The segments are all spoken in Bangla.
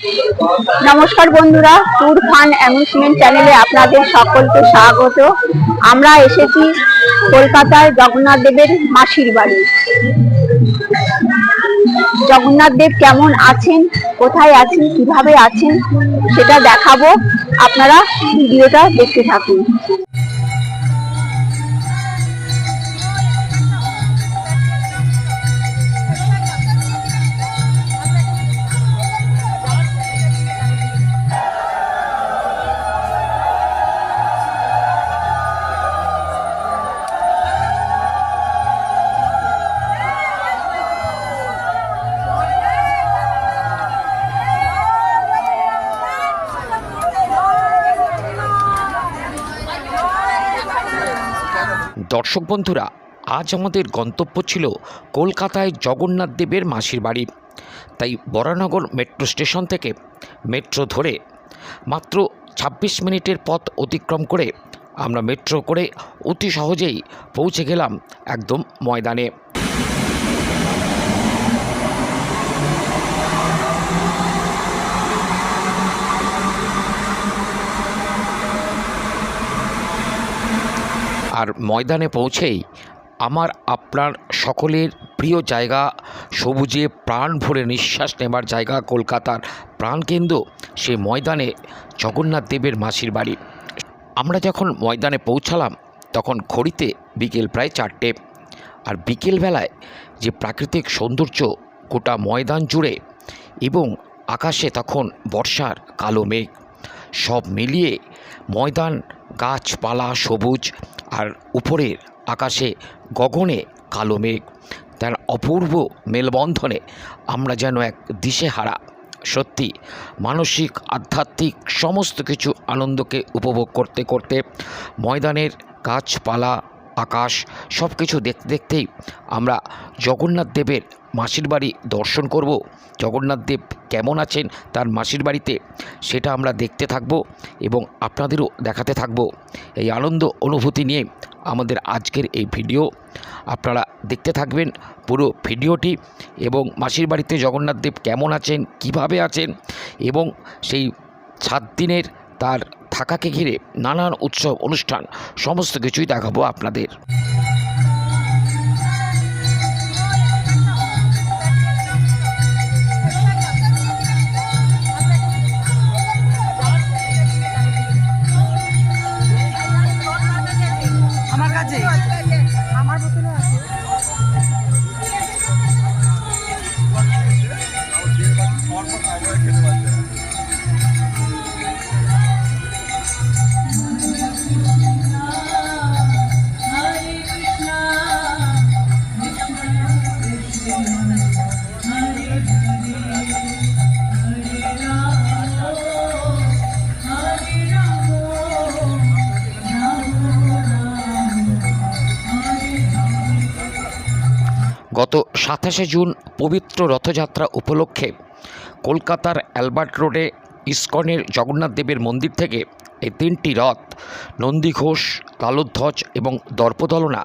নমস্কার বন্ধুরা ট্যুর ফান অ্যামিউজমেন্ট চ্যানেলে আপনাদের সকলকে স্বাগত। আমরা এসেছি কলকাতার জগন্নাথ দেবের মাসির বাড়ি। জগন্নাথ দেব কেমন আছেন? কোথায় আছেন? কীভাবে আছেন? সেটা দেখাবো। আপনারা ভিডিওটা দেখতে থাকুন। দর্শক বন্ধুরা, আজ আমাদের গন্তব্য ছিল কলকাতায় জগন্নাথ দেবের মাসির বাড়ি। তাই বরানগর মেট্রো স্টেশন থেকে মেট্রো ধরে মাত্র ২৬ মিনিটের পথ অতিক্রম করে আমরা মেট্রো করে অতি সহজেই পৌঁছে গেলাম একদম ময়দানে। আর ময়দানে পৌঁছেই আমার আপনার সকলের প্রিয় জায়গা সবুজে প্রাণ ভরে নিঃশ্বাস নেবার জায়গা কলকাতার প্রাণকেন্দ্র সে ময়দানে জগন্নাথ দেবের মাসির বাড়ি। আমরা যখন ময়দানে পৌঁছালাম, তখন ঘড়িতে বিকেল প্রায় চারটে। আর বিকেলবেলায় যে প্রাকৃতিক সৌন্দর্য গোটা ময়দান জুড়ে এবং আকাশে তখন বর্ষার কালো মেঘ, সব মিলিয়ে ময়দান, গাছপালা সবুজ আর উপরের আকাশে গগনে কালো মেঘ। তার অপূর্ব মেলবন্ধনে আমরা যেন এক দিশে হারা সত্যি, মানসিক, আধ্যাত্মিক সমস্ত কিছু আনন্দকে উপভোগ করতে করতে ময়দানের গাছপালা আকাশ সব কিছু দেখতে দেখতেই আমরা জগন্নাথ দেবের মাসির বাড়ি দর্শন করব। জগন্নাথ দেব কেমন আছেন তার মাসির বাড়িতে সেটা আমরা দেখতে থাকব এবং আপনাদেরও দেখাতে থাকব। এই আনন্দ অনুভূতি নিয়ে আমাদের আজকের এই ভিডিও। আপনারা দেখতে থাকবেন পুরো ভিডিওটি এবং মাসির বাড়িতে জগন্নাথ দেব কেমন আছেন, কীভাবে আছেন এবং সেই সাত দিনের তার থাকাকে ঘিরে নানান উৎসব অনুষ্ঠান সমস্ত কিছুই দেখাবো আপনাদের। গত সাতাশে জুন পবিত্র রথযাত্রা উপলক্ষে কলকাতার অ্যালবার্ট রোডে ইস্কনের জগন্নাথ দেবের মন্দির থেকে এই তিনটি রথ নন্দীঘোষ কালোধ্বজ এবং দর্পদলনা,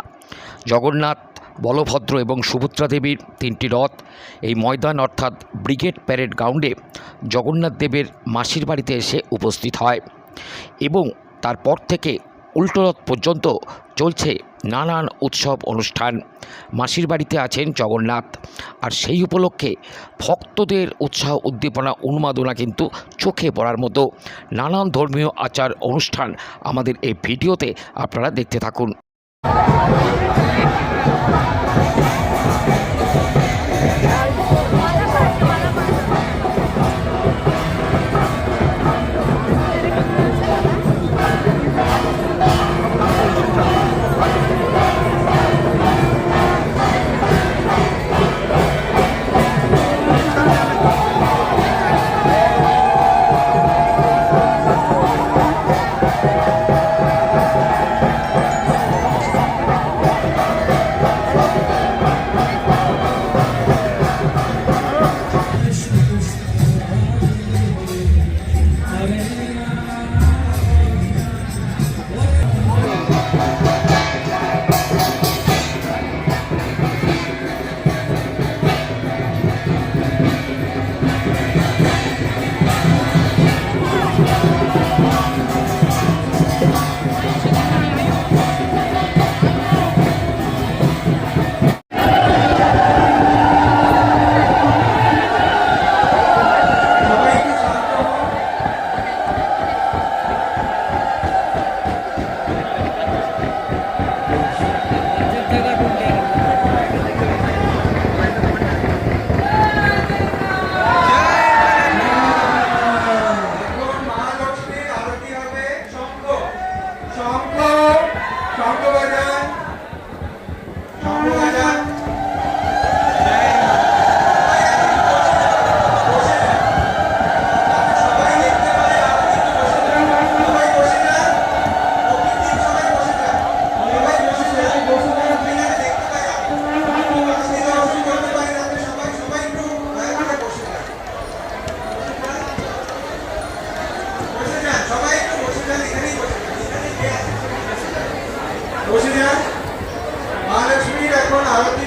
জগন্নাথ, বলভদ্র এবং সুভদ্রা দেবীর তিনটি রথ এই ময়দান অর্থাৎ ব্রিগেড প্যারেড গ্রাউন্ডে জগন্নাথ দেবের মাসির বাড়িতে এসে উপস্থিত হয় এবং তারপর থেকে উল্টো রথ পর্যন্ত চলছে নানান উৎসব, অনুষ্ঠান। মাসির বাড়িতে আছেন জগন্নাথ। আর সেই উপলক্ষে ভক্তদের উৎসাহ, উদ্দীপনা, উন্মাদনা কিন্তু চোখে পড়ার মতো নানান ধর্মীয় আচার, অনুষ্ঠান আমাদের এই ভিডিওতে আপনারা দেখতে থাকুন।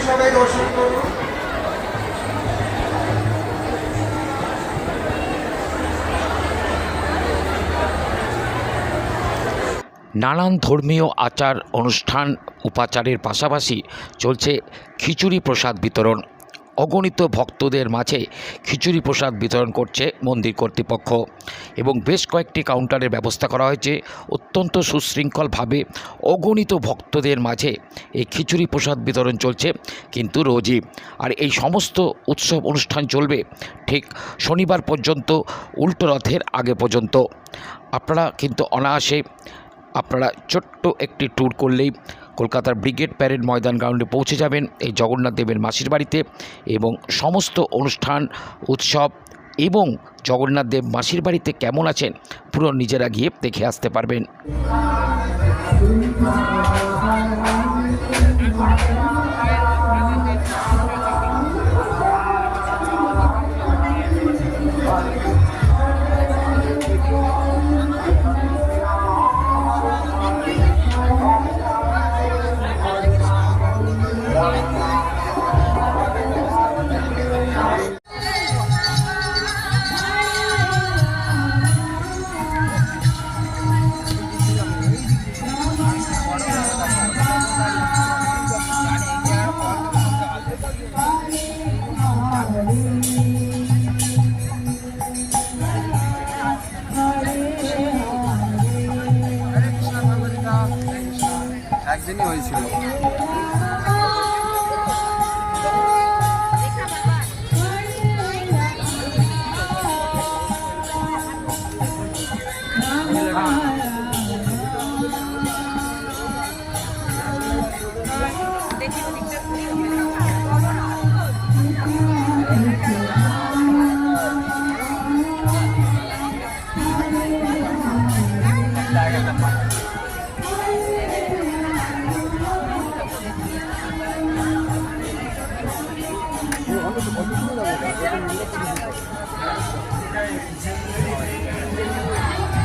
সবাই দর্শন নানান ধর্মীয় আচার অনুষ্ঠান উপাচারের পাশাপাশি চলছে খিচুড়ি প্রসাদ বিতরণ। অগণিত ভক্তদের মাঝে খিচুড়ি প্রসাদ বিতরণ করছে মন্দির কর্তৃপক্ষ। এবং বেশ কয়েকটি কাউন্টারের ব্যবস্থা করা হয়েছে। অত্যন্ত সুশৃঙ্খলভাবে অগণিত ভক্তদের মাঝে এই খিচুড়ি প্রসাদ বিতরণ চলছে। কিন্তু রোজই। আর এই সমস্ত উৎসব অনুষ্ঠান চলবে ঠিক শনিবার পর্যন্ত, উল্টো রথের আগে পর্যন্ত। আপনারা কিন্তু অনায়াসে আপনারা ছোট্ট একটি ট্যুর করলেই কলকাতার ব্রিগেড প্যারেড ময়দান গ্রাউন্ডে পৌঁছে যাবেন এই জগন্নাথ দেবের মাসির বাড়িতে এবং সমস্ত অনুষ্ঠান, উৎসব এবং জগন্নাথ দেব মাসির বাড়িতে কেমন আছেন পুরো নিজেরা গিয়ে দেখে আসতে পারবেন।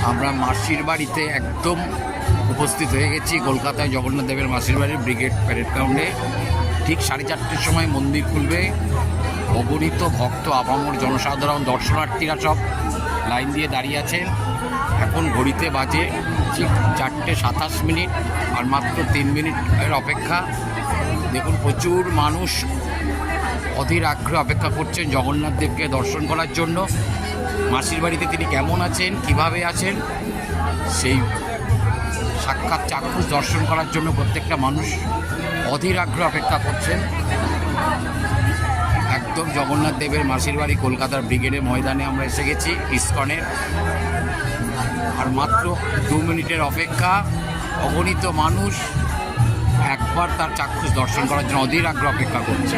আমরা মাসির বাড়িতে একদম উপস্থিত হয়ে গেছি। কলকাতায় জগন্নাথ দেবের মাসির বাড়ির ব্রিগেড প্যারেড গ্রাউন্ডে। ঠিক সাড়ে চারটের সময় মন্দির খুলবে। অগণিত ভক্ত, আপামর জনসাধারণ, দর্শনার্থীরা সব লাইন দিয়ে দাঁড়িয়ে আছেন। এখন ঘড়িতে বাজে ঠিক চারটে সাতাশ মিনিট আর মাত্র তিন মিনিটের অপেক্ষা। দেখুন, প্রচুর মানুষ অধীর আগ্রহ অপেক্ষা করছেন জগন্নাথ দেবকে দর্শন করার জন্য। মাসির বাড়িতে তিনি কেমন আছেন, কীভাবে আছেন? সেই সাক্ষাৎ চাক্ষুষ দর্শন করার জন্য প্রত্যেকটা মানুষ অধীর আগ্রহ অপেক্ষা করছেন। একদম জগন্নাথ দেবের মাসির বাড়ি কলকাতার ব্রিগেডের ময়দানে আমরা এসে গেছি, ইস্কনের। আর মাত্র দু মিনিটের অপেক্ষা, অগণিত মানুষ একবার তার চাক্ষুষ দর্শন করার জন্য অধীর আগ্রহ অপেক্ষা করছে।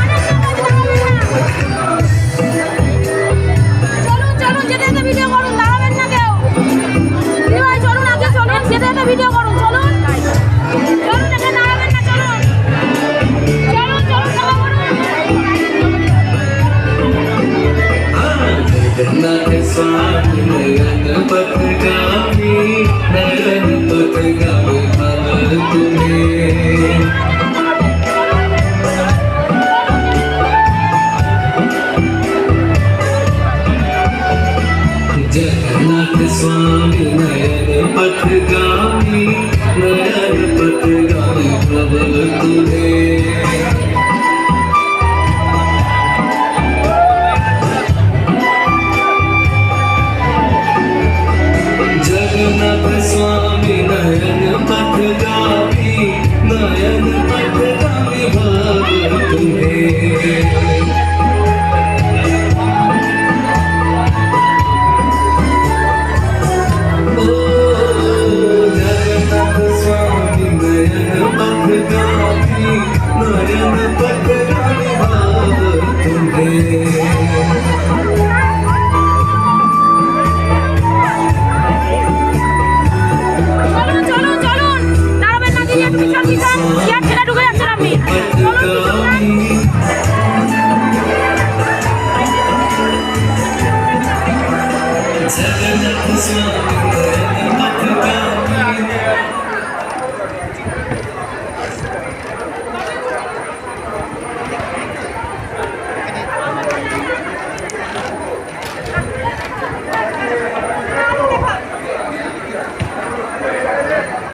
pegando Sen de bir kızım,